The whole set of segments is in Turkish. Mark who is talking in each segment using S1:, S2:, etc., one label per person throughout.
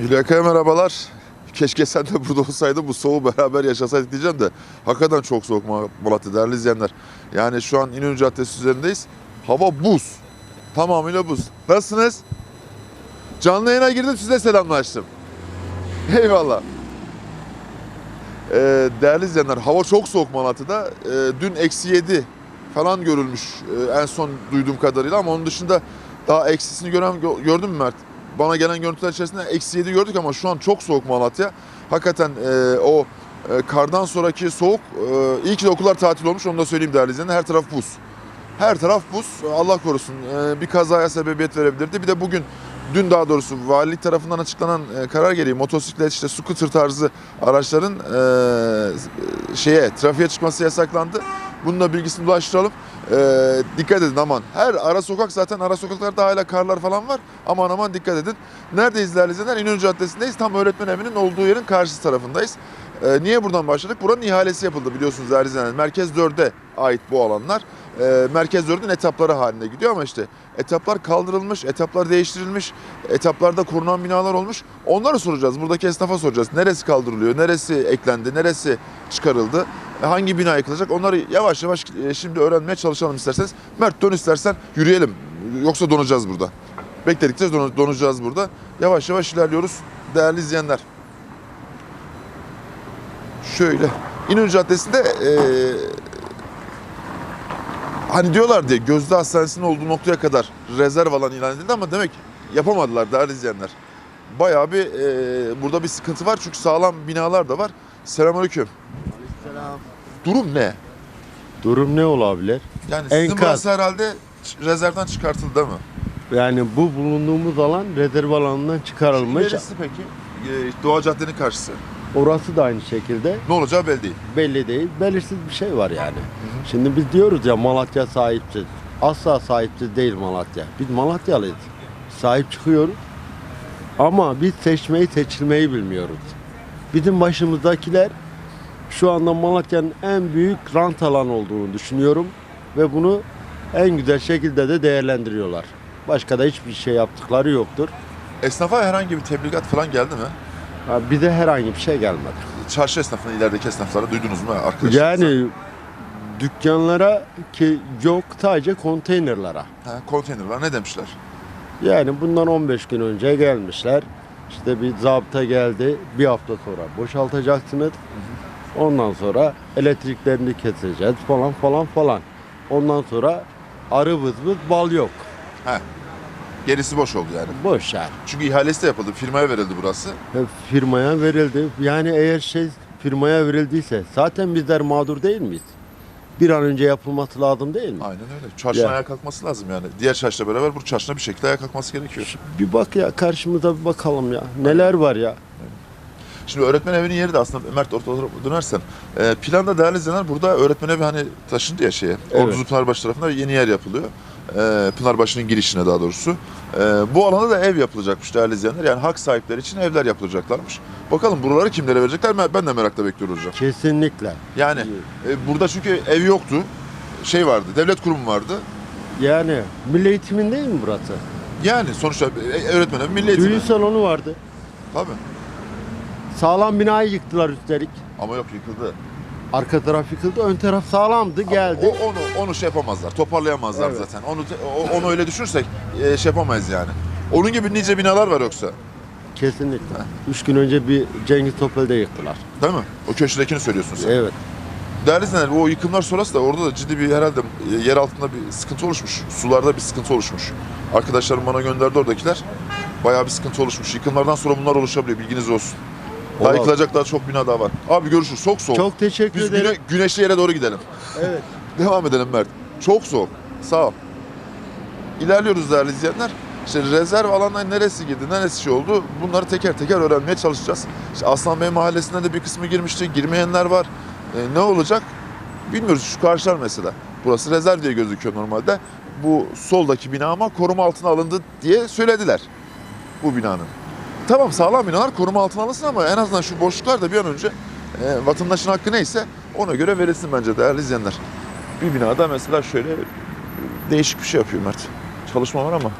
S1: Hülyaka'ya merhabalar. Keşke sen de burada olsaydın bu soğuğu beraber yaşasaydık diyeceğim de hakikaten çok soğuk Ma- Malatya değerli izleyenler. Yani şu an İnönü Caddesi üzerindeyiz. Hava buz. Tamamıyla buz. Nasılsınız? Canlı yayına girdim size selamlaştım. Eyvallah. Ee, değerli izleyenler hava çok soğuk Malatya'da. Ee, dün eksi 7 falan görülmüş ee, en son duyduğum kadarıyla ama onun dışında daha eksisini gören gö- gördün mü Mert? Bana gelen görüntüler içerisinde eksi 7 gördük ama şu an çok soğuk Malatya. Hakikaten e, o e, kardan sonraki soğuk e, iyi ki de okullar tatil olmuş onu da söyleyeyim değerli izleyenler. Her taraf buz. Her taraf buz. Allah korusun e, bir kazaya sebebiyet verebilirdi. Bir de bugün dün daha doğrusu valilik tarafından açıklanan e, karar gereği motosiklet işte scooter tarzı araçların e, şeye trafiğe çıkması yasaklandı. Bunun da bilgisini ulaştıralım. E, dikkat edin aman. Her ara sokak zaten ara sokaklarda hala karlar falan var. Aman aman dikkat edin. Neredeyiz değerli izleyenler? İnönü Caddesi'ndeyiz. Tam öğretmen evinin olduğu yerin karşı tarafındayız. E, niye buradan başladık? Buranın ihalesi yapıldı biliyorsunuz değerli. Merkez 4'e ait bu alanlar. E, Merkez 4'ün etapları haline gidiyor ama işte etaplar kaldırılmış, etaplar değiştirilmiş, etaplarda korunan binalar olmuş. Onları soracağız. Buradaki esnafa soracağız. Neresi kaldırılıyor, neresi eklendi, neresi çıkarıldı, e, hangi bina yıkılacak? Onları yavaş yavaş e, şimdi öğrenmeye çalışalım isterseniz. Mert dön istersen yürüyelim. Yoksa donacağız burada. Bekledikçe don- donacağız burada. Yavaş yavaş ilerliyoruz değerli izleyenler. Şöyle. İnönü Caddesi'nde e, hani diyorlar diye Gözde Hastanesi'nin olduğu noktaya kadar rezerv alan ilan edildi ama demek yapamadılar değerli izleyenler. Bayağı bir e, burada bir sıkıntı var çünkü sağlam binalar da var. Selamünaleyküm.
S2: Selam.
S1: Durum ne?
S2: Durum ne olabilir?
S1: Yani sizin
S2: Enkaz.
S1: burası herhalde rezervden çıkartıldı değil mi?
S2: Yani bu bulunduğumuz alan rezerv alanından çıkarılmış.
S1: Neresi peki? E, Doğa Cadde'nin karşısı.
S2: Orası da aynı şekilde
S1: Ne olacağı belli değil.
S2: belli değil. Belirsiz bir şey var yani. Şimdi biz diyoruz ya Malatya sahipsiz. Asla sahipsiz değil Malatya. Biz Malatyalıyız. Sahip çıkıyoruz. Ama biz seçmeyi seçilmeyi bilmiyoruz. Bizim başımızdakiler şu anda Malatya'nın en büyük rant alanı olduğunu düşünüyorum. Ve bunu en güzel şekilde de değerlendiriyorlar. Başka da hiçbir şey yaptıkları yoktur.
S1: Esnafa herhangi bir tebligat falan geldi mi?
S2: Bize herhangi bir şey gelmedi.
S1: Çarşı esnafını, ilerideki esnafları duydunuz mu arkadaşlar?
S2: Yani dükkanlara ki yok sadece konteynerlara.
S1: Ha, konteyner var ne demişler?
S2: Yani bundan 15 gün önce gelmişler. İşte bir zabıta geldi. Bir hafta sonra boşaltacaksınız. Ondan sonra elektriklerini keseceğiz falan falan falan. Ondan sonra arı vız vız bal yok.
S1: He. Gerisi boş oldu yani.
S2: Boş yani.
S1: Çünkü ihalesi de yapıldı. Firmaya verildi burası.
S2: Hep firmaya verildi. Yani eğer şey firmaya verildiyse zaten bizler mağdur değil miyiz? Bir an önce yapılması lazım değil mi?
S1: Aynen öyle. Çarşına
S2: Ya.
S1: ayağa kalkması lazım yani. Diğer çarşıyla beraber bu çarşına bir şekilde ayağa kalkması gerekiyor.
S2: Bir bak ya karşımıza bir bakalım ya. Neler var ya.
S1: Şimdi öğretmen evinin yeri de aslında Mert ortada dönersen e, planda değerli izleyenler burada öğretmen evi hani taşındı ya şeye.
S2: Evet.
S1: Orduzu Pınarbaşı tarafında yeni yer yapılıyor. E, Pınarbaşı'nın girişine daha doğrusu. E, bu alanda da ev yapılacakmış değerli izleyenler. Yani hak sahipleri için evler yapılacaklarmış. Bakalım buraları kimlere verecekler ben- de merakla bekliyorum hocam.
S2: Kesinlikle.
S1: Yani e, burada çünkü ev yoktu. Şey vardı, devlet kurumu vardı.
S2: Yani milli eğitimin değil mi burası?
S1: Yani sonuçta e, öğretmen evi milli eğitim.
S2: Düğün salonu vardı.
S1: Tabii.
S2: Sağlam binayı yıktılar üstelik.
S1: Ama yok yıkıldı.
S2: Arka taraf yıkıldı, ön taraf sağlamdı, geldi.
S1: O, onu onu şey yapamazlar, toparlayamazlar
S2: Evet.
S1: zaten. Onu o- onu öyle düşünürsek e, şey yapamayız yani. Onun gibi nice binalar var yoksa.
S2: Kesinlikle. Üç gün önce bir Cengiz Topel'de yıktılar.
S1: Değil mi? O köşedekini söylüyorsun sen.
S2: Evet.
S1: Değerli izleyenler o yıkımlar sonrası da orada da ciddi bir herhalde e, yer altında bir sıkıntı oluşmuş. Sularda bir sıkıntı oluşmuş. Arkadaşlarım bana gönderdi oradakiler. Bayağı bir sıkıntı oluşmuş. Yıkımlardan sonra bunlar oluşabiliyor. Bilginiz olsun. Daha
S2: Olabilir.
S1: yıkılacak daha çok bina daha var. Abi görüşürüz. Çok soğuk.
S2: Çok teşekkür
S1: Biz
S2: ederim.
S1: güne- güneşli yere doğru gidelim.
S2: Evet.
S1: Devam edelim Mert. Çok soğuk. Sağ ol. İlerliyoruz değerli izleyenler. İşte rezerv alanına neresi girdi, neresi şey oldu bunları teker teker öğrenmeye çalışacağız. İşte Aslan Bey mahallesinde de bir kısmı girmişti, girmeyenler var. E, ne olacak bilmiyoruz. Şu karşılar mesela. Burası rezerv diye gözüküyor normalde. Bu soldaki bina ama koruma altına alındı diye söylediler bu binanın. Tamam sağlam binalar koruma altına alınsın ama en azından şu boşluklar da bir an önce e, vatandaşın hakkı neyse ona göre verilsin bence değerli izleyenler. Bir binada mesela şöyle değişik bir şey yapıyor Mert. Çalışma var ama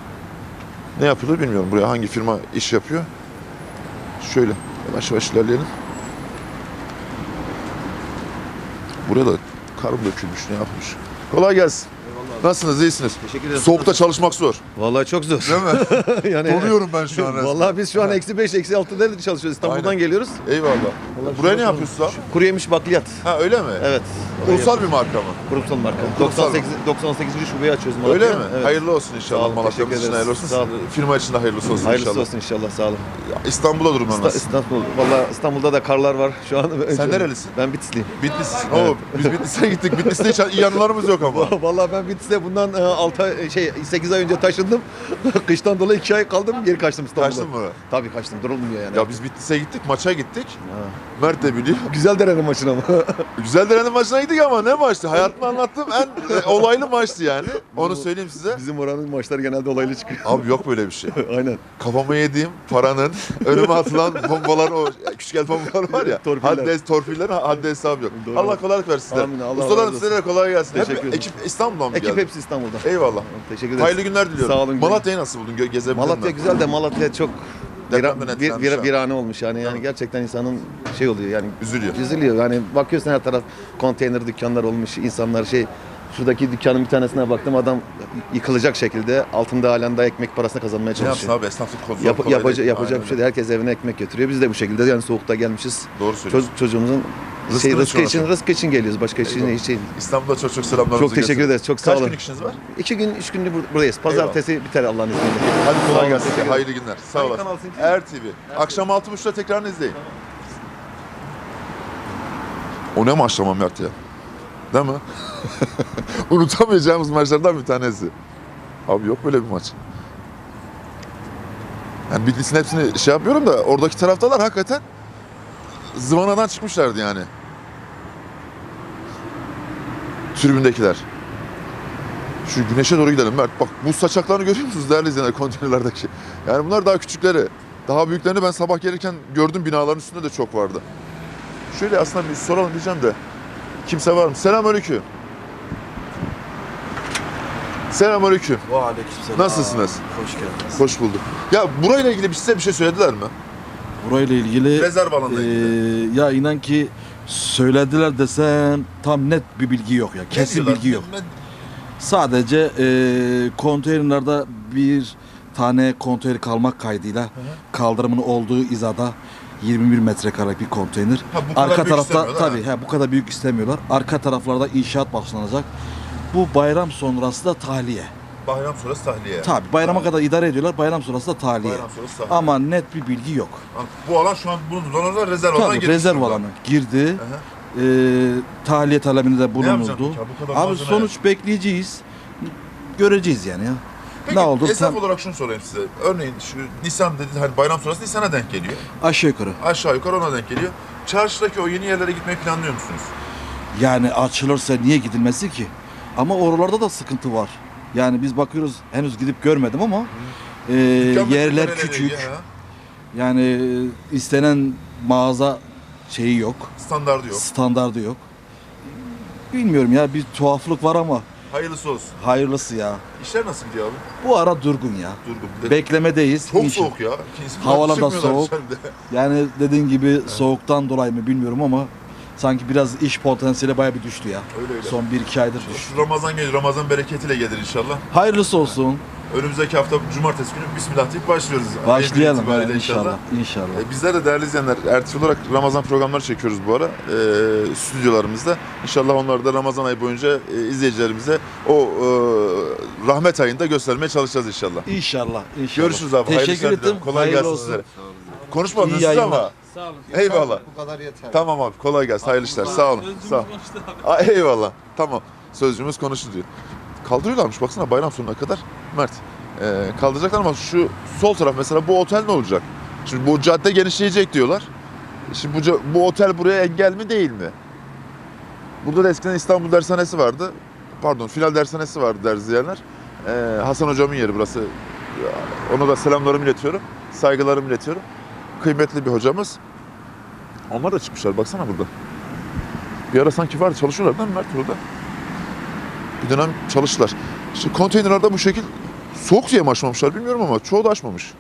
S1: ne yapılır bilmiyorum buraya hangi firma iş yapıyor. Şöyle yavaş yavaş ilerleyelim. Buraya da kar mı dökülmüş ne yapmış. Kolay gelsin. Nasılsınız iyisiniz?
S3: Teşekkür ederim.
S1: Soğukta çalışmak zor.
S3: Vallahi çok zor.
S1: Değil mi?
S3: yani
S1: Donuyorum ben şu an resmen.
S3: Vallahi biz şu an eksi 5, eksi 6'da çalışıyoruz. İstanbul'dan
S1: Aynen.
S3: geliyoruz.
S1: Eyvallah. Buraya ne yapıyorsunuz abi?
S3: Kuru yemiş bakliyat.
S1: Ha öyle mi?
S3: Evet.
S1: Ulusal bir marka mı?
S3: Kurumsal marka.
S1: Kurumsal
S3: 98. 98. şubeyi açıyoruz
S1: Öyle mi?
S3: Evet.
S1: Hayırlı olsun inşallah. Malatya'mız için hayırlı olsun.
S3: Sağ olun.
S1: Firma için de hayırlısı olsun
S3: Hayırlısı
S1: inşallah.
S3: olsun inşallah. Sağ olun.
S1: İstanbul'da durumlar
S3: İsta-
S1: nasıl?
S3: İstanbul. Vallahi İstanbul'da da karlar var şu an.
S1: Sen nerelisin?
S3: Ben Bitlisliyim.
S1: Bitlis. Oo, biz Bitlis'e gittik. Bitlis'te hiç iyi anılarımız yok ama.
S3: Vallahi ben Bitlis'te bundan 6 ay, şey 8 ay önce taşındım. Kıştan dolayı 2 ay kaldım. Geri kaçtım İstanbul'a.
S1: Kaçtın mı?
S3: Tabii kaçtım. Durulmuyor yani.
S1: Ya biz Bitlis'e gittik, maça gittik.
S3: Ha.
S1: Mert de biliyor.
S3: Güzel derenin maçına ama.
S1: Güzel derenin maçına gittik ama ne maçtı? Hayatımda anlattığım en e, olaylı maçtı yani. Onu söyleyeyim size.
S3: Bizim oranın maçları genelde olaylı çıkıyor.
S1: Abi yok böyle bir şey.
S3: Aynen.
S1: Kafama yediğim paranın önüme atılan bombalar o küçük el bombalar var ya.
S3: Torpiller.
S1: Haddi, torpillerin haddi hesabı yok.
S3: Doğru.
S1: Allah kolaylık versin size.
S3: Amin, Allah
S1: Ustalarım size de kolay gelsin.
S3: Teşekkür ederim.
S1: ekip İstanbul'dan mı
S3: Ekip
S1: geldi?
S3: hepsi İstanbul'da.
S1: Eyvallah.
S3: Teşekkür ederiz.
S1: Hayırlı günler diliyorum.
S3: Sağ olun.
S1: Malatya'yı nasıl buldun? Gö- Gezebildin
S3: Malatya
S1: mi?
S3: güzel de Malatya çok
S1: Depremden
S3: bir, bir,
S1: etkilenmiş ha.
S3: virane olmuş yani. Yani gerçekten insanın şey oluyor yani
S1: Üzülüyor.
S3: üzülüyor. Yani bakıyorsun her taraf konteyner dükkanlar olmuş. insanlar şey şuradaki dükkanın bir tanesine baktım adam yıkılacak şekilde altında halen daha ekmek parasını kazanmaya
S1: Ne yapsın
S3: çalışıyor.
S1: abi esnaflık kontrol
S3: Yap, yapaca, yapacak bir şey değil. Herkes evine ekmek götürüyor. Biz de bu şekilde yani soğukta gelmişiz.
S1: Doğru söylüyorsun.
S3: Çocuk, çocuğumuzun
S1: Rızkını
S3: şey, rızkı
S1: çoğaltın.
S3: için, rızkı için geliyoruz. Başka için
S1: Eyvallah.
S3: değil.
S1: İstanbul'da çok çok selamlarımızı
S3: Çok teşekkür
S1: götürün.
S3: ederiz. Çok sağ
S1: Kaç
S3: olun.
S1: günlük işiniz var?
S3: İki gün, üç gündür bur- buradayız. Pazartesi biter Allah'ın izniyle.
S1: Hadi kolay gelsin. Hayırlı günler. Sağ
S3: Hangi
S1: olasın.
S3: kanalsın ki?
S1: Er TV. Akşam 6.30'da tekrarını izleyin. O ne maç ama Mert ya? Değil mi? Unutamayacağımız maçlardan bir tanesi. Abi yok böyle bir maç. Yani Bitlis'in hepsini şey yapıyorum da oradaki taraftalar hakikaten zıvanadan çıkmışlardı yani. Tribündekiler. Şu güneşe doğru gidelim Mert. Bak buz saçaklarını görüyor musunuz değerli izleyenler konteynerlerdeki? Yani bunlar daha küçükleri. Daha büyüklerini ben sabah gelirken gördüm binaların üstünde de çok vardı. Şöyle aslında bir soralım diyeceğim de. Kimse var mı? Selamünaleyküm. Selamünaleyküm.
S4: Aleykümselam.
S1: Nasılsınız?
S4: Hoş geldiniz.
S1: Hoş bulduk. Ya burayla ilgili size bir şey söylediler mi?
S4: Burayla ilgili
S1: Rezerv alanla ilgili.
S4: ya inan ki söylediler desem tam net bir bilgi yok ya. Kesin
S1: diyorlar?
S4: bilgi yok. Sadece eee konteynerlerde bir tane konteyner kalmak kaydıyla kaldırımın olduğu izada 21 metrekarelik bir konteyner.
S1: Ha, bu kadar
S4: Arka
S1: büyük
S4: tarafta
S1: istemiyorlar,
S4: tabii ha, bu kadar büyük istemiyorlar. Arka taraflarda inşaat başlanacak. Bu bayram sonrası da tahliye.
S1: Bayram sonrası tahliye.
S4: Tabii bayrama kadar idare ediyorlar. Bayram sonrası da tahliye.
S1: Bayram sonrası tahliye.
S4: Ama net bir bilgi yok.
S1: Bu alan şu an bunun zonunda rezerv alanına
S4: Tabii
S1: girmiş
S4: rezerv
S1: durumda.
S4: alanı girdi.
S1: Aha.
S4: Ee, tahliye talebinde de
S1: yapacaksın
S4: bulunuldu.
S1: peki? Bu kadar
S4: Abi
S1: malzeme-
S4: sonuç bekleyeceğiz. Göreceğiz yani ya.
S1: Peki
S4: ne oldu?
S1: esnaf
S4: Tam
S1: olarak şunu sorayım size. Örneğin şu Nisan dedi hani bayram sonrası Nisan'a denk geliyor.
S4: aşağı yukarı.
S1: Aşağı yukarı ona denk geliyor. Çarşıdaki o yeni yerlere gitmeyi planlıyor musunuz?
S4: Yani açılırsa niye gidilmesi ki? Ama oralarda da sıkıntı var. Yani biz bakıyoruz henüz gidip görmedim ama e, yerler küçük.
S1: Ha,
S4: Yani e, istenen mağaza şeyi yok.
S1: Standardı yok.
S4: Standardı yok. Bilmiyorum ya bir tuhaflık var ama
S1: Hayırlısı olsun.
S4: hayırlısı ya.
S1: İşler nasıl gidiyor abi?
S4: Bu ara durgun ya.
S1: Durgun. Bir de
S4: Beklemedeyiz.
S1: çok
S4: İnşallah.
S1: soğuk ya. İnsanlar
S4: Havalar da
S1: çıkmıyorlar
S4: soğuk.
S1: içeride.
S4: Yani dediğin gibi soğuktan dolayı mı bilmiyorum ama sanki biraz iş potansiyeli bayağı bir düştü ya.
S1: Öyle öyle.
S4: Son 1-2 aydır düştü.
S1: Şu Ramazan geliyor. Ramazan bereketiyle gelir inşallah.
S4: Hayırlısı olsun.
S1: Önümüzdeki hafta cumartesi günü Bismillah deyip başlıyoruz.
S4: Başlayalım
S1: itibariyle
S4: yani inşallah. İnşallah.
S1: E, Bizler de değerli izleyenler, ertesi olarak Ramazan programları çekiyoruz bu ara e, stüdyolarımızda. İnşallah onları da Ramazan ayı boyunca e, izleyicilerimize o e, rahmet ayında göstermeye çalışacağız inşallah.
S4: İnşallah. inşallah.
S1: Görüşürüz abi. hayırlı
S4: Teşekkür
S1: diliyorum. Kolay
S4: Hayırlı
S1: gelsin
S4: olsun.
S1: sizlere. Konuşmadınız siz ama. Eyvallah.
S3: Bu kadar yeter.
S1: Tamam abi kolay gelsin. Hayırlı işler. Sağ olun. Sağ olun. Eyvallah. Tamam. Sözcüğümüz konuştu diyor. Kaldırıyorlarmış baksana bayram sonuna kadar. Mert. Ee, kaldıracaklar ama şu sol taraf mesela bu otel ne olacak? Şimdi bu cadde genişleyecek diyorlar. Şimdi bu, bu otel buraya engel mi değil mi? Burada da eskiden İstanbul Dershanesi vardı. Pardon Final Dershanesi vardı der izleyenler. Ee, Hasan hocamın yeri burası. Ona da selamlarımı iletiyorum. Saygılarımı iletiyorum. Kıymetli bir hocamız. Onlar da çıkmışlar baksana burada. Bir ara sanki var çalışıyorlar değil mi Mert burada? Bir dönem çalıştılar. İşte konteynerlarda bu şekil soğuk diye mi açmamışlar bilmiyorum ama çoğu da açmamış.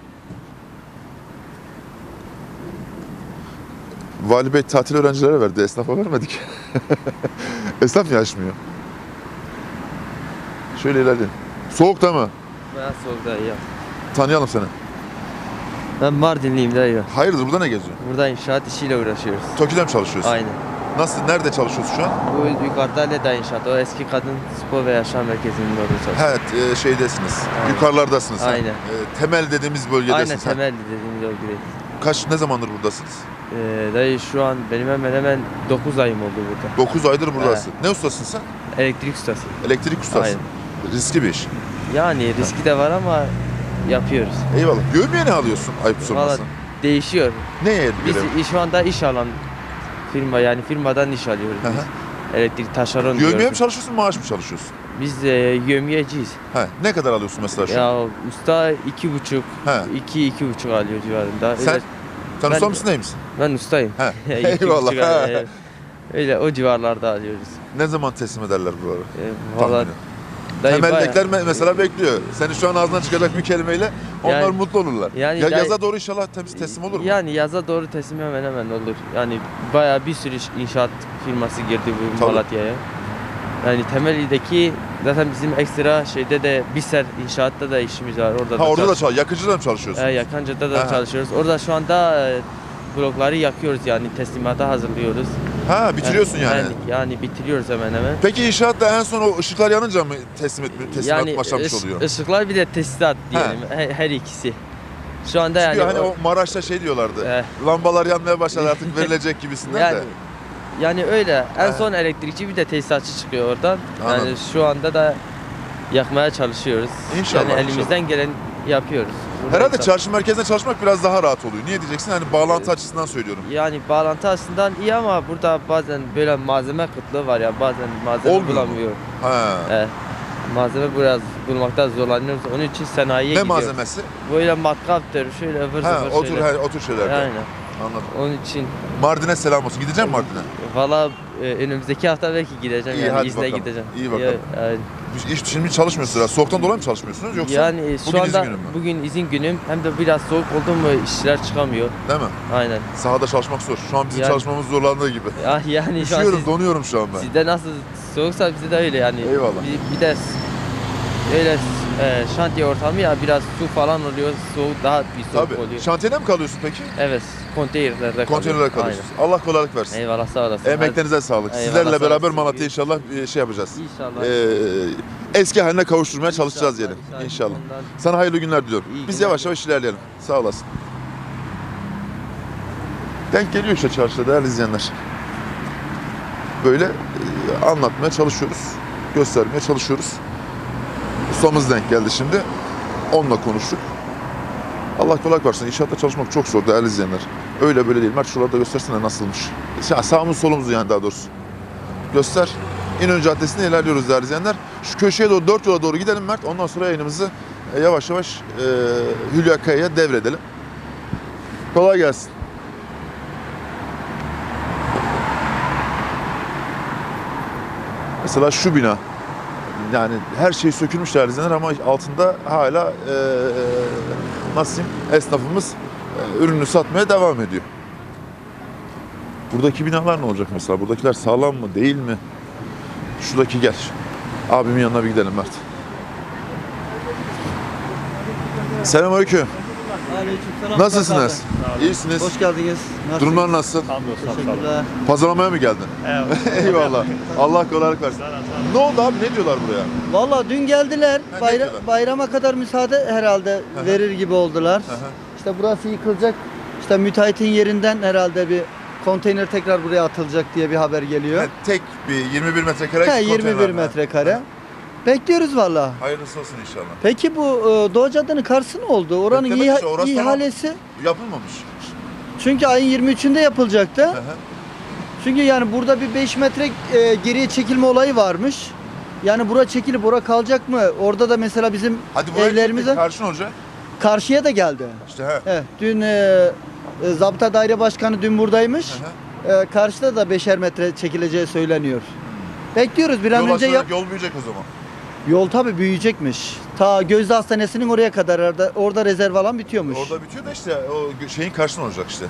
S1: Vali Bey tatil öğrencilere verdi. Esnafa vermedik. Esnaf niye açmıyor? Şöyle ilerleyelim. Soğuk değil mi?
S5: Bayağı soğuk dayı ya.
S1: Tanıyalım seni.
S5: Ben Mardinliyim dayı.
S1: Hayırdır burada ne geziyor?
S5: Burada inşaat işiyle uğraşıyoruz.
S1: Toki'de mi çalışıyorsun?
S5: Aynen.
S1: Nasıl, nerede çalışıyorsun şu an?
S5: Bu yukarıda Leda İnşaat. O eski kadın spor ve yaşam merkezinin orada çalışıyor.
S1: Evet, e, şeydesiniz.
S5: Aynen.
S1: Yukarılardasınız.
S5: Aynen.
S1: E, temel dediğimiz bölgedesiniz.
S5: Aynen
S1: ha.
S5: temelli dediğimiz bölgedeyiz.
S1: Kaç, ne zamandır buradasınız?
S5: Ee, dayı şu an benim hemen hemen 9 ayım oldu burada.
S1: 9 aydır buradasın. Ne ustasın sen?
S5: Elektrik ustası.
S1: Elektrik ustası.
S5: Aynen.
S1: Riskli bir iş.
S5: Yani riski de var ama yapıyoruz.
S1: Eyvallah. Gömüye ne alıyorsun? Ayıp
S5: Valla
S1: sormasın.
S5: değişiyor.
S1: Neye
S5: Biz
S1: göre?
S5: şu anda iş alan firma yani firmadan iş alıyoruz
S1: Hı hı.
S5: biz. Elektrik taşeron
S1: Gömüye mi
S5: diyoruz.
S1: çalışıyorsun, maaş mı çalışıyorsun?
S5: Biz e, gömyeciyiz.
S1: He, ne kadar alıyorsun mesela şu?
S5: Ya usta iki buçuk,
S1: He.
S5: iki iki buçuk alıyor civarında.
S1: Sen-
S5: Öyle-
S1: Sen
S5: ben-
S1: usta mısın, misin?
S5: ben ustayım.
S1: He.
S5: İki
S1: Eyvallah.
S5: alıyor, evet. Öyle o civarlarda alıyoruz.
S1: Ne zaman teslim ederler buraları?
S5: E, Valla
S1: Tahmini.
S5: Dayı
S1: Temeldekler
S5: bayağı-
S1: me- mesela bekliyor. Seni şu an ağzından çıkacak bir kelimeyle onlar
S5: Yani-
S1: mutlu olurlar.
S5: yani
S1: ya,
S5: dayı-
S1: yaza doğru inşallah temiz teslim olur mu?
S5: Yani yaza doğru teslim hemen hemen olur. Yani bayağı bir sürü iş- inşaat firması girdi bu
S1: Tabii.
S5: Malatya'ya. Yani Temeli'deki zaten bizim ekstra şeyde de Biser inşaatta da işimiz var. Orada
S1: ha orada da
S5: çalış-
S1: çalış. Yakıcıda mı çalışıyorsun?
S5: E, Yakanca'da da
S1: Aha.
S5: çalışıyoruz. Orada şu anda e, blokları yakıyoruz yani teslimata hazırlıyoruz.
S1: Ha bitiriyorsun yani.
S5: Yani, yani bitiriyoruz hemen hemen.
S1: Peki inşaatta en son o ışıklar yanınca mı teslim etme, teslimat
S5: yani
S1: başlamış
S5: ış-
S1: oluyor?
S5: ışıklar bir de tesisat diyelim. Her, her ikisi. Şu anda
S1: Çünkü
S5: yani
S1: hani
S5: o-
S1: Maraş'ta şey diyorlardı.
S5: Eh.
S1: Lambalar yanmaya başladı artık verilecek gibisinden
S5: Yani
S1: de.
S5: yani öyle. En
S1: He.
S5: son elektrikçi bir de tesisatçı çıkıyor oradan.
S1: Anladım.
S5: Yani şu anda da yakmaya çalışıyoruz.
S1: İnşallah,
S5: Yani elimizden gelen yapıyoruz.
S1: Herhalde çarşı merkezinde çalışmak biraz daha rahat oluyor. Niye diyeceksin? Hani bağlantı açısından söylüyorum.
S5: yani bağlantı açısından iyi ama burada bazen böyle malzeme kıtlığı var ya bazen malzeme
S1: Olmuyor mu?
S5: bulamıyor.
S1: Ha.
S5: Evet. Malzeme biraz bulmakta zorlanıyoruz. Onun için sanayiye
S1: Ne
S5: gidiyoruz.
S1: malzemesi?
S5: Böyle matkaptır, şöyle ıvır
S1: Ha,
S5: zıvır
S1: o tür,
S5: şeyler.
S1: he, o tür şeyler.
S5: Aynen.
S1: Anladım.
S5: Onun için
S1: Mardin'e selam olsun. Gideceğim mi Mardin'e?
S5: valla e, önümüzdeki hafta belki gideceğim
S1: İyi,
S5: yani
S1: hadi
S5: izne
S1: bakalım.
S5: gideceğim.
S1: İyi bakalım.
S5: Ya, yani-
S1: Hiç, şimdi çalışmıyorsunuz herhalde. Soğuktan dolayı mı çalışmıyorsunuz yoksa
S5: yani şu
S1: bugün izin
S5: anda
S1: günü mü?
S5: bugün izin günüm hem de biraz soğuk oldu mu işçiler çıkamıyor.
S1: değil mi?
S5: Aynen.
S1: Sahada çalışmak zor. Şu an bizim
S5: Yani-
S1: çalışmamız zorlandığı gibi.
S5: Ya yani şu an
S1: Üşüyorum,
S5: siz,
S1: donuyorum şu an ben.
S5: sizde nasıl soğuksa bizde de öyle yani.
S1: Eyvallah.
S5: Bir, bir de s- öyle e, şantiye ortamı ya biraz su falan oluyor. Soğuk daha bir soğuk
S1: Tabii.
S5: oluyor.
S1: Şantiyede mi kalıyorsun peki?
S5: Evet, konteynerlerde
S1: Konteynerlerde
S5: kalıyor.
S1: kalıyorsunuz. Allah kolaylık versin.
S5: Eyvallah sağ olasın.
S1: Emeklerinize sağlık.
S5: Eyvallah,
S1: Sizlerle
S5: sağ
S1: beraber
S5: olasın.
S1: Malatya inşallah e, şey yapacağız.
S5: İnşallah.
S1: Ee, eski haline kavuşturmaya çalışacağız
S5: İnşallah,
S1: diyelim.
S5: inşallah.
S1: İnşallah. Sana hayırlı günler diliyorum.
S5: İyi
S1: Biz
S5: günler
S1: yavaş yavaş ilerleyelim. Sağ olasın. Denk geliyor işte çarşıda değerli izleyenler. Böyle e, anlatmaya çalışıyoruz. Göstermeye çalışıyoruz. Ustamız denk geldi şimdi. Onunla konuştuk. Allah kolaylık versin. İnşaatta çalışmak çok zor değerli izleyenler. Öyle böyle değil. Mert şuralarda göstersene nasılmış. Ya sağımız solumuz yani daha doğrusu. Göster. İnönü Caddesi'nde ilerliyoruz değerli izleyenler. Şu köşeye doğru, dört yola doğru gidelim Mert. Ondan sonra yayınımızı e, yavaş yavaş e, Hülya Kaya'ya devredelim. Kolay gelsin. Mesela şu bina. Yani her şey sökülmüş değerli izleyenler ama altında hala e, nasıl esnafımız e, ürünü satmaya devam ediyor. Buradaki binalar ne olacak mesela? Buradakiler sağlam mı değil mi? Şuradaki gel. Abimin yanına bir gidelim Mert. Selamünaleyküm.
S6: Aleykümselam.
S1: Nasılsınız? İyisiniz.
S6: Hoş geldiniz. Nasılsınız?
S1: Durumlar nasıl?
S6: Teşekkürler.
S1: Pazarlamaya mı geldin? Eyvallah. Allah kolaylık versin. Ne oldu abi? Ne diyorlar buraya?
S6: Valla dün geldiler.
S1: Ha, ne
S6: Bayra-
S1: diyorlar?
S6: bayrama kadar müsaade herhalde verir gibi oldular. İşte burası yıkılacak. İşte müteahhitin yerinden herhalde bir konteyner tekrar buraya atılacak diye bir haber geliyor.
S1: Ha, tek bir 21 metrekare
S6: He, 21
S1: konteyner.
S6: metrekare. Bekliyoruz valla.
S1: Hayırlısı olsun inşallah.
S6: Peki bu e, Doğu Cadde'nin karşısı ne oldu? Oranın
S1: Beklemek
S6: iha-
S1: işte, orası tamam.
S6: ihalesi
S1: Yapılmamış.
S6: çünkü ayın 23'ünde yapılacaktı.
S1: Hı hı.
S6: Çünkü yani burada bir 5 metre e, geriye çekilme olayı varmış. Yani bura çekilip bura kalacak mı? Orada da mesela bizim
S1: Hadi buraya
S6: evlerimize
S1: gittik, karşı ne olacak?
S6: karşıya da geldi.
S1: İşte he.
S6: Evet, dün e, e, Zabıta Daire Başkanı dün buradaymış. E, karşıda da 5'er metre çekileceği söyleniyor. Bekliyoruz bir an
S1: Yol
S6: önce
S1: açılarak
S6: yap.
S1: yol büyüyecek o zaman.
S6: Yol tabi büyüyecekmiş. Ta Gözde Hastanesi'nin oraya kadar orada, orada rezerv alan bitiyormuş.
S1: Orada bitiyor da işte o şeyin karşısında olacak işte.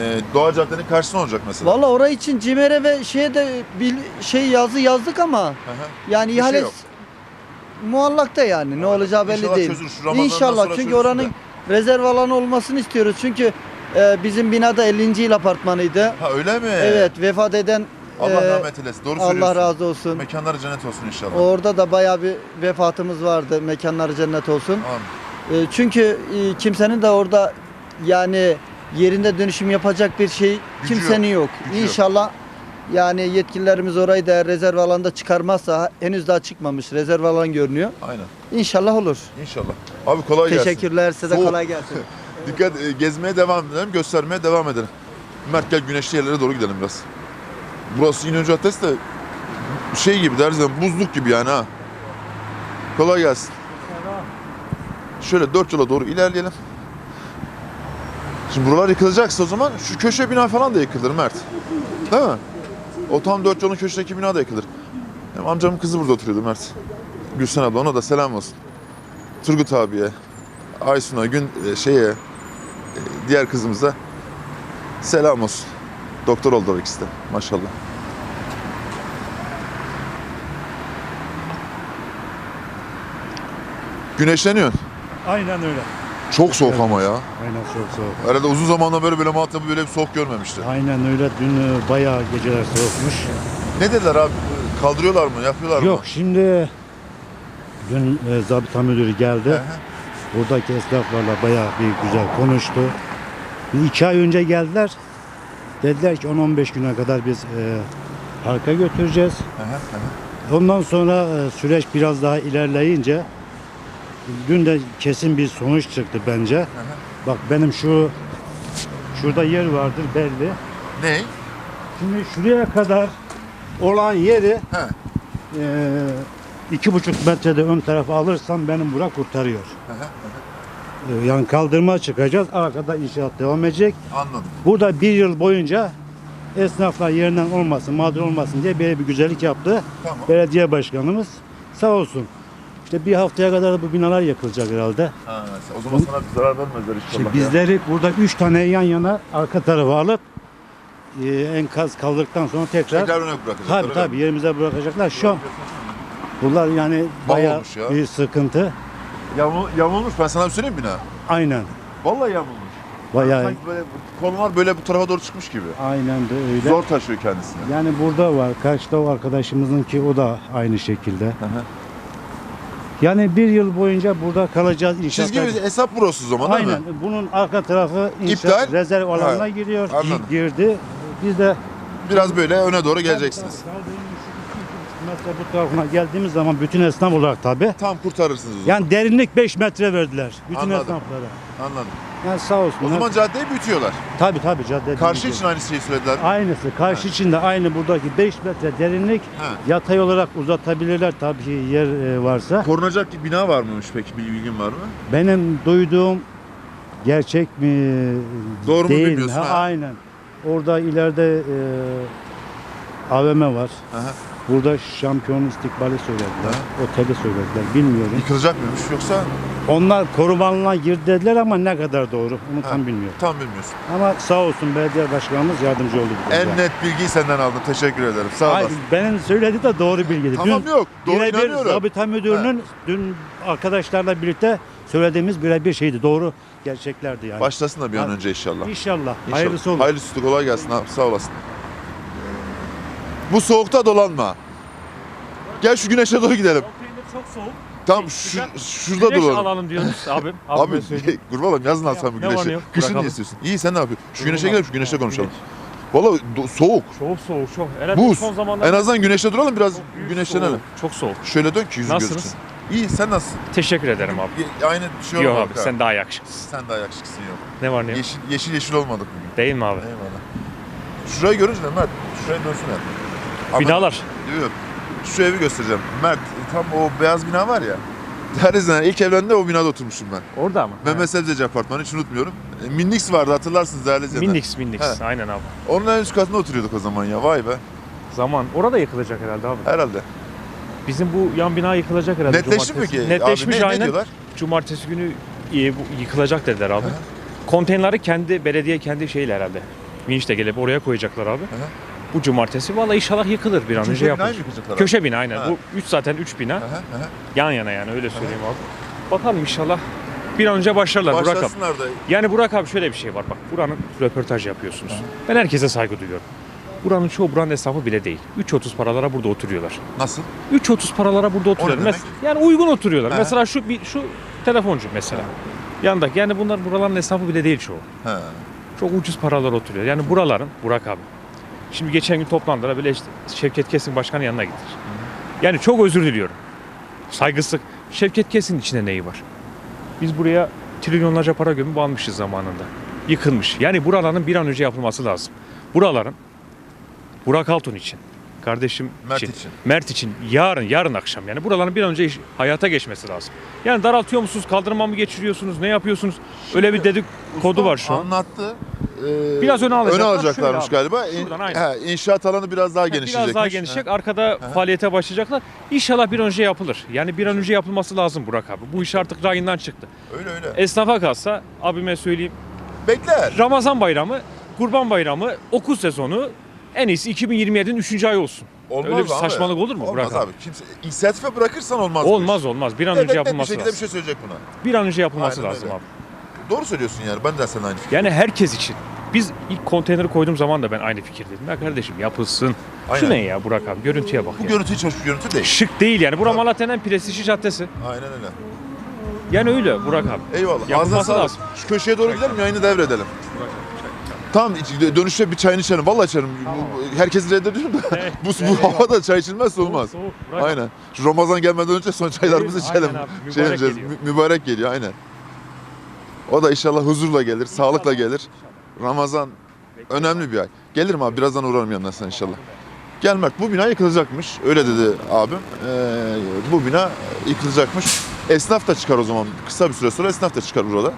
S1: e, Doğa Cadde'nin karşısına olacak mesela.
S6: Valla orayı için CİMER'e ve şeye de bir şey yazı yazdık ama
S1: Hı
S6: yani
S1: Bir şey
S6: ihale
S1: yok.
S6: muallakta yani ne olacağı belli
S1: İnşallah
S6: değil.
S1: çözülür. Şu Ramazan'dan
S6: İnşallah
S1: sonra
S6: çünkü
S1: çözülsün
S6: oranın rezerv alanı olmasını istiyoruz. Çünkü e, bizim binada 50. yıl apartmanıydı.
S1: Ha öyle mi?
S6: Evet vefat eden
S1: Allah
S6: e,
S1: rahmet eylesin. Doğru söylüyorsun.
S6: Allah razı olsun.
S1: Mekanları cennet olsun inşallah.
S6: Orada da bayağı bir vefatımız vardı. Mekanları cennet olsun.
S1: Amin.
S6: E, çünkü e, kimsenin de orada yani yerinde dönüşüm yapacak bir şey
S1: Gücü
S6: kimsenin yok.
S1: Gücü yok.
S6: İnşallah yani yetkililerimiz orayı da rezerv alanda çıkarmazsa henüz daha çıkmamış rezerv alan görünüyor.
S1: Aynen.
S6: İnşallah olur.
S1: İnşallah. Abi kolay gelsin.
S6: Teşekkürler size de
S1: Soğuk.
S6: kolay gelsin.
S1: Dikkat e, gezmeye devam edelim, göstermeye devam edelim. Mert gel güneşli yerlere doğru gidelim biraz. Burası İnönü Caddesi de şey gibi ya, buzluk gibi yani ha. Kolay gelsin. Şöyle dört yola doğru ilerleyelim. Şimdi buralar yıkılacaksa o zaman şu köşe bina falan da yıkılır Mert. Değil mi? O tam dört yolun köşedeki bina da yıkılır. Hem amcamın kızı burada oturuyordu Mert. Gülsen abla ona da selam olsun. Turgut abiye, Aysun'a, gün e, şeye, e, diğer kızımıza selam olsun. Doktor oldular ikisi de maşallah. Güneşleniyorsun.
S7: Aynen öyle.
S1: Çok soğuk ama ya.
S7: Aynen çok soğuk.
S1: Herhalde uzun zamandan böyle böyle Malatya'da böyle bir soğuk görmemişti.
S7: Aynen öyle. Dün e, bayağı geceler soğukmuş.
S1: Ne dediler abi? Kaldırıyorlar mı? Yapıyorlar
S7: Yok
S1: mı?
S7: şimdi dün e, zabıta müdürü geldi.
S1: hı.
S7: Buradaki esnaflarla bayağı bir güzel konuştu. Bir iki ay önce geldiler. Dediler ki 10-15 güne kadar biz e, parka götüreceğiz.
S1: Hı hı.
S7: Ondan sonra e, süreç biraz daha ilerleyince dün de kesin bir sonuç çıktı bence. Bak benim şu şurada yer vardır belli.
S1: Ne?
S7: Şimdi şuraya kadar olan yeri eee, iki buçuk metrede ön tarafa alırsam benim bura kurtarıyor.
S1: Hı hı.
S7: Eee, Yani kaldırma çıkacağız. Arkada inşaat devam edecek.
S1: Anladım.
S7: Burada bir yıl boyunca esnaflar yerinden olmasın, mağdur olmasın diye böyle bir güzellik yaptı.
S1: Tamam.
S7: Belediye başkanımız sağ olsun. İşte bir haftaya kadar da bu binalar yakılacak herhalde.
S1: Ha, o zaman sana bir zarar vermezler inşallah.
S7: Şimdi
S1: ya.
S7: bizleri burada üç tane yan yana arka tarafa alıp eee, enkaz kaldırdıktan sonra tekrar
S1: Tekrar öne bırakacaklar.
S7: Tabii tabii yerimize bırakacaklar. Şu an bunlar yani bayağı
S1: olmuş ya.
S7: bir sıkıntı.
S1: Yamul, yamulmuş ben sana bir söyleyeyim mi bina?
S7: Aynen.
S1: Vallahi yamulmuş.
S7: Bayağı
S1: Sanki böyle kollar böyle bu tarafa doğru çıkmış gibi.
S7: aynen de öyle.
S1: Zor taşıyor kendisini.
S7: Yani burada var. Karşıda o arkadaşımızın ki o da aynı şekilde.
S1: hı.
S7: Yani bir yıl boyunca burada kalacağız inşaat.
S1: Çizgi bir hesap burası o zaman değil
S7: Aynen.
S1: mi?
S7: Bunun arka tarafı inşaat
S1: İptal.
S7: rezerv alanına
S1: Ha,
S7: giriyor.
S1: anladım.
S7: Girdi. Biz de
S1: Biraz böyle öne doğru geleceksiniz.
S7: Kaldığımız şu iki, iki buçuk metre bu tarafına geldiğimiz zaman bütün esnaf olarak tabi.
S1: Tam kurtarırsınız o zaman.
S7: Yani derinlik 5 metre verdiler. Bütün
S1: Anladım.
S7: esnaflara.
S1: Anladım.
S7: Yani sağ olsun.
S1: O zaman caddeyi büyütüyorlar.
S7: Tabii tabii cadde.
S1: Karşı için aynı şeyi söylediler.
S7: Aynısı. Karşı için de aynı buradaki 5 metre derinlik
S1: He.
S7: yatay olarak uzatabilirler tabii ki yer e, varsa.
S1: Korunacak bir bina var mıymış peki? Bir bilgin var mı?
S7: Benim duyduğum gerçek mi
S1: Doğru mu
S7: değil mi?
S1: bilmiyorsun,
S7: Ha,
S1: ha?
S7: Aynen. Orada ileride e, AVM var.
S1: Aha.
S7: Burada şampiyon istikbali söylediler. Oteli söylediler. Bilmiyorum.
S1: Yıkılacak mıymış yoksa
S7: Onlar korumanına girdi dediler ama ne kadar doğru onu tam bilmiyorum.
S1: tam bilmiyorsun.
S7: Ama sağ olsun belediye başkanımız yardımcı oldu. bu konuda.
S1: En net bilgiyi senden aldım. Teşekkür ederim. Sağ olasın.
S7: benim söylediği de doğru bilgiydi.
S1: Tamam yok. Doğru
S7: birebir
S1: inanıyorum.
S7: zabıta müdürünün dün arkadaşlarla birlikte söylediğimiz birebir şeydi. Doğru gerçeklerdi yani.
S1: Başlasın da bir an önce inşallah.
S7: İnşallah.
S1: İnşallah.
S7: Hayırlısı olur.
S1: Hayırlısı kolay gelsin abi sağ olasın. Bu soğukta dolanma. Gel şu güneşe doğru gidelim.
S8: Peynir çok soğuk.
S1: Tam şu, şurada
S8: Güneş
S1: dolanalım.
S8: alalım diyoruz abim.
S1: Abi
S8: söyleyeyim.
S1: kurban olayım yazın alsam bu
S8: Ne var
S1: güneşi.
S8: yok?
S1: Kışın
S8: Bırakalım.
S1: ne istiyorsun? İyi sen ne yapıyorsun? Şu güneşe gidelim şu güneşte konuşalım. Valla do- soğuk.
S8: Çok soğuk çok. Herhalde
S1: Buz.
S8: son zamanlarda
S1: En azından güneşte duralım biraz
S8: çok büyük
S1: güneşlenelim.
S8: soğuk. Çok soğuk.
S1: Şöyle dön ki yüzün
S8: Nasılsınız?
S1: gözüksün. İyi sen nasılsın?
S8: Teşekkür ederim abi.
S1: Ye- Aynı şey
S8: Yok
S1: olmadık
S8: abi
S1: ha.
S8: sen daha yakışıklısın.
S1: Sen daha yakışıklısın yok.
S8: Ne var ne yok?
S1: Yeşil yeşil, yeşil olmadık bugün.
S8: Değil mi abi?
S1: Eyvallah. Şurayı görünce de Mert, şuraya dönsene. Ama-
S8: Binalar.
S1: Yok. Şu evi göstereceğim. Mert, tam o beyaz bina var ya. Derizden ilk evlerinde o binada oturmuşum ben.
S8: Orada mı?
S1: Mehmet Sebzeci apartmanı hiç unutmuyorum. E, Minnix vardı hatırlarsınız izleyenler.
S8: Minnix Minnix.
S1: He.
S8: Aynen abi.
S1: Onun en üst katında oturuyorduk o zaman ya. Vay be.
S8: Zaman. Orada yıkılacak herhalde abi.
S1: Herhalde.
S8: Bizim bu yan bina yıkılacak herhalde.
S1: Netleşti mi ki?
S8: Netleşmiş
S1: Abi, ne,
S8: aynen.
S1: Ne diyorlar?
S8: Cumartesi günü yıkılacak dediler abi.
S1: Hı.
S8: Konteynerleri kendi belediye kendi şeyle herhalde. Vinçle gelip oraya koyacaklar abi.
S1: hı.
S8: Bu cumartesi vallahi inşallah yıkılır bir an önce
S1: binayı
S8: yapılır.
S1: mı yıkacaklar abi?
S8: Köşe bina aynen.
S1: Ha.
S8: Bu 3 zaten 3 bina.
S1: Hı hı.
S8: Yan yana yani öyle söyleyeyim abi. Bakalım inşallah bir an önce başlarlar Burak abi.
S1: Başlasınlar da.
S8: Yani Burak abi şöyle bir şey var bak. Buranın röportaj yapıyorsunuz. Ben herkese saygı duyuyorum. Buranın çoğu buranın hesabı bile değil. 3.30 paralara burada oturuyorlar.
S1: Nasıl?
S8: 3.30 paralara burada oturuyorlar.
S1: demek?
S8: Mes- yani uygun oturuyorlar.
S1: He.
S8: Mesela şu bir şu telefoncu mesela. Yandaki yani bunlar buraların hesabı bile değil çoğu.
S1: He.
S8: Çok ucuz paralar oturuyor. Yani buraların Burak abi. Şimdi geçen gün toplandılar bile işte Şevket Kesin başkanın yanına gittik. Yani çok özür diliyorum. Saygısızlık. Şevket Kesin içinde neyi var? Biz buraya trilyonlarca para gömüp almışız zamanında. Yıkılmış. Yani buraların bir an önce yapılması lazım. Buraların Burak Altun için, kardeşim
S1: Mert
S8: için,
S1: için.
S8: Mert için yarın yarın akşam yani buraların bir an önce iş- hayata geçmesi lazım. Yani daraltıyor musunuz, kaldırıma mı geçiriyorsunuz, ne yapıyorsunuz? Öyle bir dedik kodu var şu an.
S1: Anlattı. Ee,
S8: Biraz öne alacaklar.
S1: alacaklarmış
S8: Şöyle abi,
S1: galiba. İn-
S8: şuradan, aynen.
S1: he, inşaat alanı biraz daha genişleyecekmiş.
S8: Biraz daha genişleyecek. Arkada faaliyete başlayacaklar. İnşallah bir an önce yapılır. Yani bir an önce yapılması lazım Burak abi. Bu iş artık rayından çıktı.
S1: Öyle öyle.
S8: Esnafa kalsa abime söyleyeyim.
S1: Bekler.
S8: Ramazan bayramı, Kurban bayramı, okul sezonu en iyisi 2027'nin 3. ayı olsun.
S1: Olmaz
S8: Öyle bir
S1: abi.
S8: saçmalık olur mu
S1: Olmaz
S8: Burak
S1: abi.
S8: abi?
S1: Kimse inisiyatife bırakırsan olmaz. bu iş.
S8: Olmaz olmaz. Bir an
S1: Devlet
S8: önce
S1: net bir
S8: yapılması
S1: şekilde bir
S8: lazım.
S1: şey söyleyecek buna.
S8: Bir an önce yapılması
S1: Aynen
S8: lazım
S1: öyle.
S8: abi.
S1: Doğru söylüyorsun yani. Ben de seninle aynı fikir.
S8: Yani herkes için. Biz ilk konteyneri koyduğum zaman da ben aynı fikirdeydim. Ya kardeşim yapılsın. Şu
S1: Aynen.
S8: ne ya Burak abi? Görüntüye bak
S1: Bu
S8: ya.
S1: görüntü hiç hoş bir görüntü değil.
S8: Şık değil yani. Bura Malatya'nın en prestijli caddesi.
S1: Aynen öyle.
S8: Yani öyle Burak abi.
S1: Eyvallah. Ağzına
S8: Yapılması
S1: sağlık.
S8: lazım.
S1: Şu köşeye doğru gidelim yayını devredelim. Tamam iç- dönüşte bir çayını içelim. Vallahi içerim. Bu- Herkes reddediyor da bu, bu havada çay içilmezse olmaz.
S8: Soğuk, soğuk.
S1: Aynen. Şu Ramazan gelmeden önce son çaylarımızı
S8: Aynen
S1: içelim.
S8: abi, mübarek
S1: Şey yapacağız.
S8: geliyor.
S1: Mü- mübarek geliyor aynen. O da inşallah huzurla gelir, sağlıkla gelir. Ramazan önemli bir ay. Gelirim abi birazdan uğrarım yanına sen inşallah. Gel Mert bu bina yıkılacakmış. Öyle dedi abim. Ee, bu bina yıkılacakmış. Esnaf da çıkar o zaman. Kısa bir süre sonra esnaf da çıkar burada.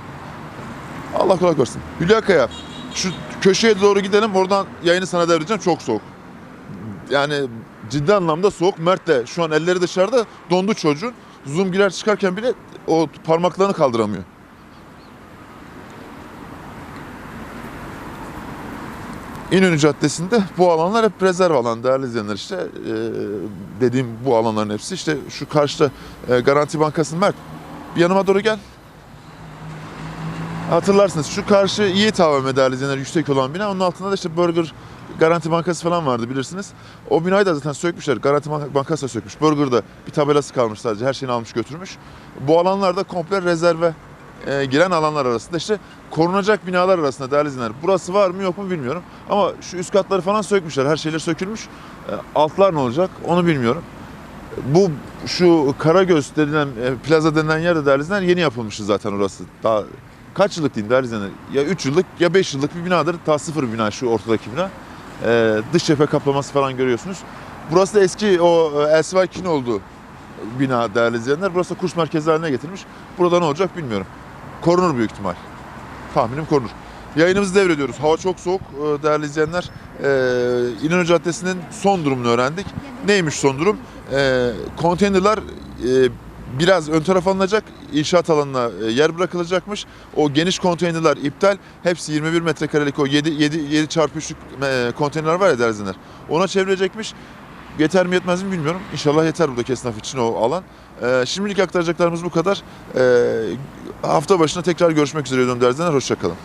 S1: Allah kolay versin. Hülya Kaya şu köşeye doğru gidelim. Oradan yayını sana devredeceğim. Çok soğuk. Yani ciddi anlamda soğuk. Mert de şu an elleri dışarıda dondu çocuğun. Zoom girer çıkarken bile o parmaklarını kaldıramıyor. İnönü Caddesi'nde bu alanlar hep rezerv alan değerli izleyenler işte Ee, dediğim bu alanların hepsi işte şu karşıda e, Garanti Bankası'nın Mert bir yanıma doğru gel. Hatırlarsınız şu karşı Yiğit AVM değerli izleyenler yüksek olan bina onun altında da işte Burger Garanti Bankası falan vardı bilirsiniz. O binayı da zaten sökmüşler. Garanti Bank- Bankası da sökmüş. Burger'da bir tabelası kalmış sadece. Her şeyini almış götürmüş. Bu alanlar da komple rezerve e, giren alanlar arasında işte korunacak binalar arasında değerli izleyenler. Burası var mı yok mu bilmiyorum. Ama şu üst katları falan sökmüşler. Her şeyler sökülmüş. E, altlar ne olacak onu bilmiyorum. Bu şu Karagöz denilen e, plaza denilen yerde değerli izleyenler yeni yapılmıştı zaten orası. Daha kaç yıllık diyeyim değerli izleyenler? Ya 3 yıllık ya 5 yıllık bir binadır. Daha sıfır bina şu ortadaki bina. E, dış cephe kaplaması falan görüyorsunuz. Burası da eski o e, Elsivay Kin olduğu bina değerli izleyenler. Burası da kurs merkezi haline getirmiş. Burada ne olacak bilmiyorum. Korunur büyük ihtimal. Tahminim korunur. Yayınımızı devrediyoruz. Hava çok soğuk e, değerli izleyenler. Ee, İnönü Caddesi'nin son durumunu öğrendik. Neymiş son durum? Konteynerler e, biraz ön taraf alınacak. inşaat alanına e, yer bırakılacakmış. O geniş konteynerler iptal. Hepsi 21 metrekarelik o 7, 7, 7 çarpı 3'lük e, konteyner var ya izleyenler. Ona çevrilecekmiş. Yeter mi yetmez mi bilmiyorum. İnşallah yeter buradaki esnaf için o alan. Ee, şimdilik aktaracaklarımız bu kadar. Ee, hafta başına tekrar görüşmek üzere diyorum izleyenler. Hoşçakalın.